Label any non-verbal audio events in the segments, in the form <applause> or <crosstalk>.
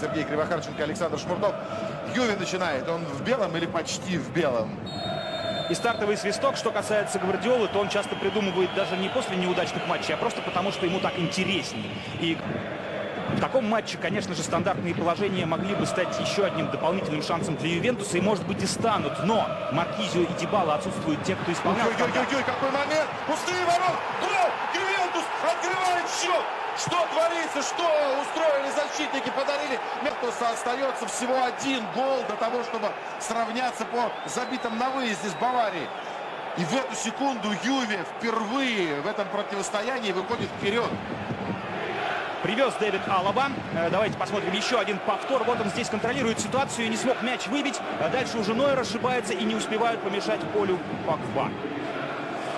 Сергей Кривохарченко, Александр Шмурнов. Юви начинает. Он в белом или почти в белом? И стартовый свисток, что касается Гвардиолы, то он часто придумывает даже не после неудачных матчей, а просто потому, что ему так интереснее. И в таком матче, конечно же, стандартные положения могли бы стать еще одним дополнительным шансом для Ювентуса, и, может быть, и станут. Но Маркизио и Дебала отсутствуют те, кто исполнял... Ой-ой-ой, какой момент! Пустые ворот! Гол! Открывает счет! Что творится? Что устроили защитники? Подарили. Мертуса остается всего один гол до того, чтобы сравняться по забитым на выезде с Баварией. И в эту секунду Юве впервые в этом противостоянии выходит вперед. Привез Дэвид Алаба. Э, Давайте посмотрим еще один повтор. Вот он здесь контролирует ситуацию, не смог мяч выбить. Дальше уже Нойер ошибается и не успевают помешать полю Пакба.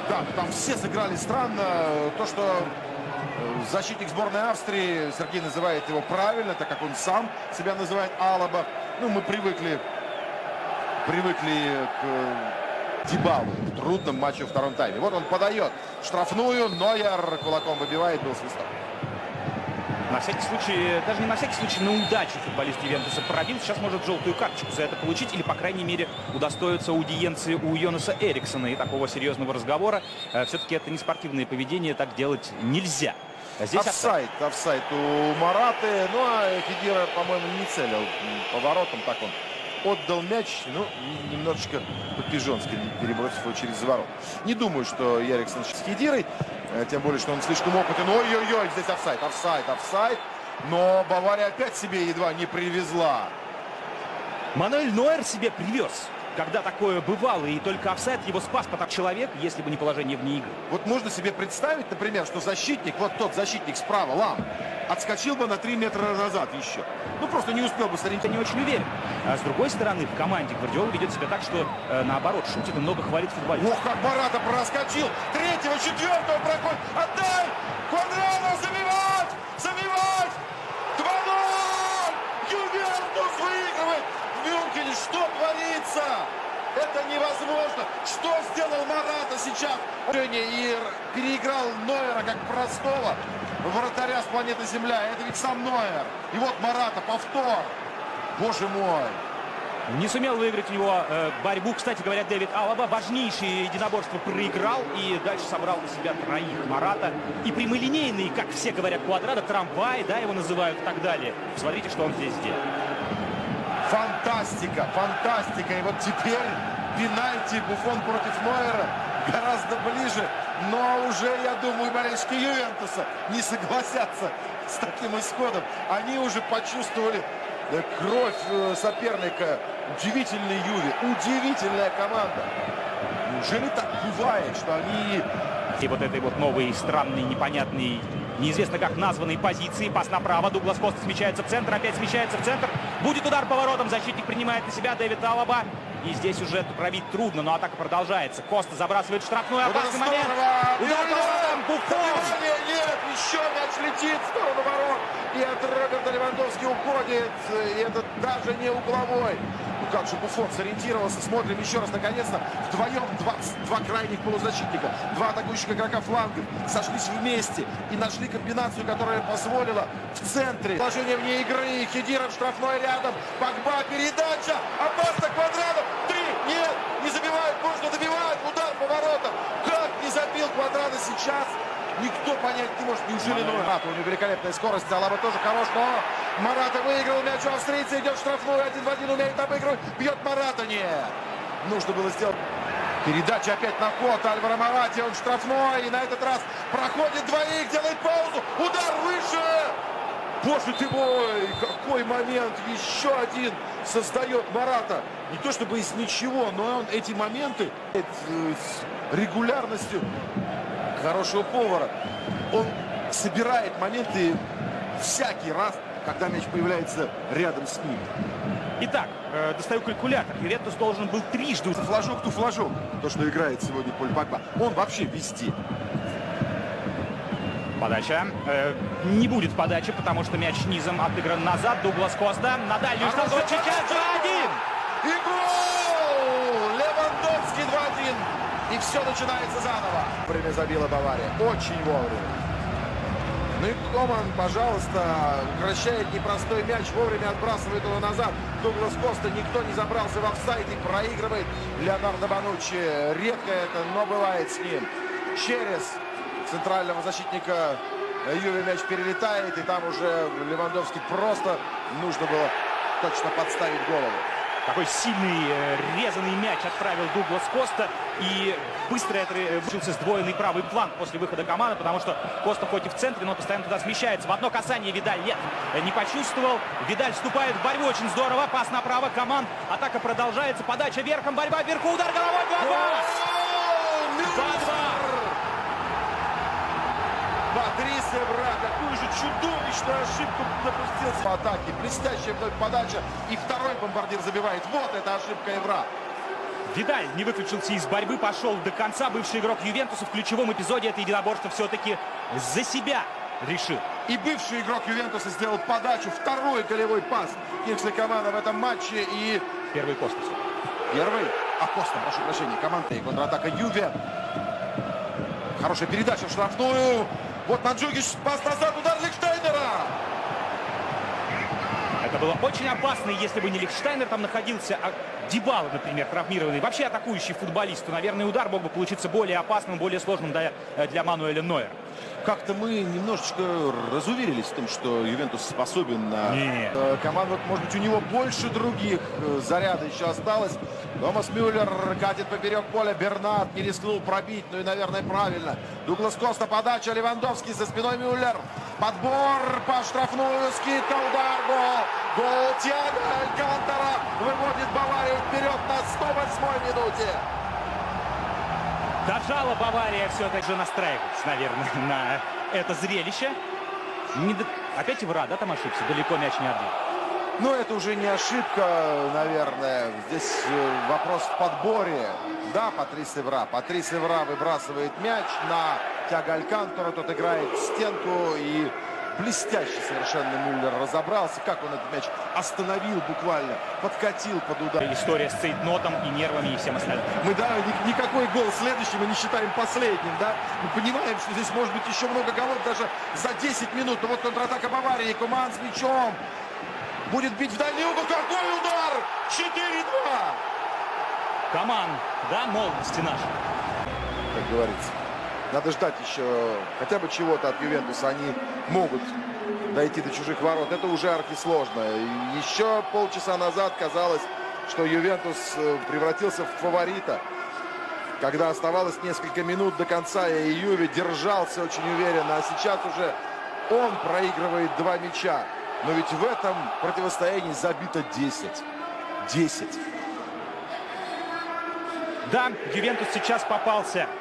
Да, там все сыграли странно. То, что э, защитник сборной Австрии, Сергей называет его правильно, так как он сам себя называет Алаба. Ну, мы привыкли, привыкли к э, Дибалу в трудном матче в втором тайме. Вот он подает штрафную, Нойер кулаком выбивает, был свисток. На всякий случай, даже не на всякий случай, на удачу футболист Ювентуса пробил. Сейчас может желтую карточку за это получить или, по крайней мере, удостоиться аудиенции у Йонаса Эриксона. И такого серьезного разговора э, все-таки это не спортивное поведение, так делать нельзя. А Здесь офсайд. Офсайд, у Мараты. Ну, а Хидира, по-моему, не целил поворотом. Так он отдал мяч, ну, немножечко по-пижонски, перебросив его через ворот. Не думаю, что Яриксон с Хидирой, э, тем более, что он слишком опытен. Ой-ой-ой, здесь офсайд, офсайд, офсайд. Но Бавария опять себе едва не привезла. Мануэль Нойер себе привез. Когда такое бывало, и только офсайд его спас, потому человек, если бы не положение вне игры. Вот можно себе представить, например, что защитник, вот тот защитник справа, Лам, отскочил бы на 3 метра назад еще. Ну, просто не успел бы Я сориентироваться. не очень уверен. А с другой стороны, в команде Гвардиола ведет себя так, что э, наоборот, шутит и много хвалит футболиста. Ох, как Барата проскочил. Третьего, четвертого проходит. Отдай! Квадратов забивать! Мюнхене. Что творится? Это невозможно. Что сделал Марата сейчас? И переиграл Нойера как простого вратаря с планеты Земля. Это ведь сам Нойер. И вот Марата, повтор. Боже мой. Не сумел выиграть у него э, борьбу. Кстати говоря, Дэвид Алаба важнейшее единоборство проиграл и дальше собрал на себя троих Марата. И прямолинейный, как все говорят, квадрата, трамвай, да, его называют и так далее. Смотрите, что он здесь сделал. Фантастика, фантастика. И вот теперь пенальти Буфон против Нойера гораздо ближе. Но уже, я думаю, болельщики Ювентуса не согласятся с таким исходом. Они уже почувствовали э, кровь э, соперника. Удивительный Юви, удивительная команда. Неужели так бывает, что они И вот этой вот новой, странной, непонятной, неизвестно как названной позиции. Пас направо. Дуглас Коста смещается в центр. Опять смещается в центр. Будет удар поворотом. Защитник принимает на себя Дэвид Алаба. И здесь уже пробить трудно, но атака продолжается. Коста забрасывает штрафную. Опасный момент. здорово! Удар поворотом. Буфон. Нет, еще мяч летит в сторону ворот. И от Роберта Левандовски уходит. И это даже не угловой. Как же Буфон сориентировался. Смотрим еще раз, наконец-то. Вдвоем два, два крайних полузащитника. Два атакующих игрока флангов сошлись вместе. И нашли комбинацию, которая позволила в центре. Положение вне игры. Хедиров штрафной рядом. Погба передача. Опасно Квадратов. Три. Нет. Не забивают. Можно добивать. Удар по воротам. Как не забил Квадрата сейчас? Никто понять не может. Неужели. Нойер? У него великолепная скорость. Алаба тоже хорош, но Марата выиграл мяч у австрийца. Идет в штрафную. Один в один умеет обыгрывать. Бьет Марата. Нет. Нужно было сделать. Передача опять на ход. Альваро Марати. Он штрафной. И на этот раз проходит двоих. Делает паузу. Удар выше. Боже ты мой, какой момент, еще один создает Марата. Не то чтобы из ничего, но он эти моменты э, с регулярностью хорошего повара. Он собирает моменты всякий раз, когда мяч появляется рядом с ним. Итак, э, достаю калькулятор. Ювентус должен был трижды Флажок ту флажок, то, что играет сегодня Поль Погба. Он вообще везде. Подача. Э, не будет подачи, потому что мяч низом отыгран назад. Дуглас Коста на дальнюю штангу. Сейчас 2-1. И гол! Левандовский 2-1. И все начинается заново. Время забила Бавария. Очень вовремя. Ну и Коман, пожалуйста, укращает непростой мяч, вовремя отбрасывает его назад. Дуглас Коста, никто не забрался в офсайд и проигрывает Леонардо Бануччи. Редко это, но бывает с ним. Через центрального защитника Юве мяч перелетает, и там уже Левандовский просто нужно было точно подставить голову. Такой сильный э, резанный мяч отправил Дуглас Коста. И быстро это э, вышился сдвоенный правый план после выхода команды, потому что Коста хоть и в центре, но постоянно туда смещается. В одно касание Видаль нет, э, не почувствовал. Видаль вступает в борьбу очень здорово. Пас направо команд. Атака продолжается. Подача верхом. Борьба вверху. Удар головой. 2-2. Мюллер! Патрис Эвра, какую же чудовищную ошибку допустил в атаке. Блестящая вновь подача. И второй бомбардир забивает. Вот эта ошибка Эвра. Видаль не выключился из борьбы, пошел до конца. Бывший игрок Ювентуса в ключевом эпизоде это единоборство все-таки за себя решил. И бывший игрок Ювентуса сделал подачу. Второй голевой пас Кингсли Команда в этом матче. И Первый Коста. первый. А, Коста, прошу прощения. Команда и контратака Юве. Хорошая передача в штрафную. Вот Манджугич пас назад. Удар Лихштейнера. Это было очень опасно, если бы не Лихштайнер там находился, а Дебал, например, травмированный. Вообще атакующий футболист, то, наверное, удар мог бы получиться более опасным, более сложным для, для Мануэля Нойера. Как-то мы немножечко разуверились в том, что Ювентус способен на... Нет. Э, Команда, вот, может быть, у него больше других э, заряда еще осталось. Томас Мюллер катит поперек поля. Бернат не рискнул пробить, ну и, наверное, правильно. Дуглас Коста, подача, Левандовский за спиной Мюллер. Подбор по штрафную, скидка, удар, гол. Гол Тиаго Алькантара выводит Баварию вперед на 108 минуте. Дожала Бавария все-таки же настраивается, наверное, <laughs> на это зрелище. Не до- Опять Ивра, да, там ошибся? Далеко мяч не отбил. Ну, это уже не ошибка, наверное. Здесь э, вопрос в подборе. Да, Патрис Эвра. Патрис Эвра выбрасывает мяч на Тяга Алькантора. Тот играет в стенку и блестяще совершенно Мюллер разобрался. Как он этот мяч остановил буквально, подкатил под удар. История с цейтнотом и нервами и всем остальным. Мы, да, ни- никакой гол следующий мы не считаем последним, да. Мы понимаем, что здесь может быть еще много голов даже за 10 минут. Но вот контратака Баварии, Куман с мячом. Будет бить в дальний угол. Какой удар! 4-2! Команд, да, молодости нашей. Как говорится. Надо ждать еще хотя бы чего-то от Ювентуса. Они могут дойти до чужих ворот. Это уже архисложно. Еще полчаса назад казалось, что Ювентус э, превратился в фаворита. Когда оставалось несколько минут до конца, и Юве держался очень уверенно. А сейчас уже он проигрывает два мяча. Но ведь в этом противостоянии забито 10. 10. Да, Ювентус сейчас попался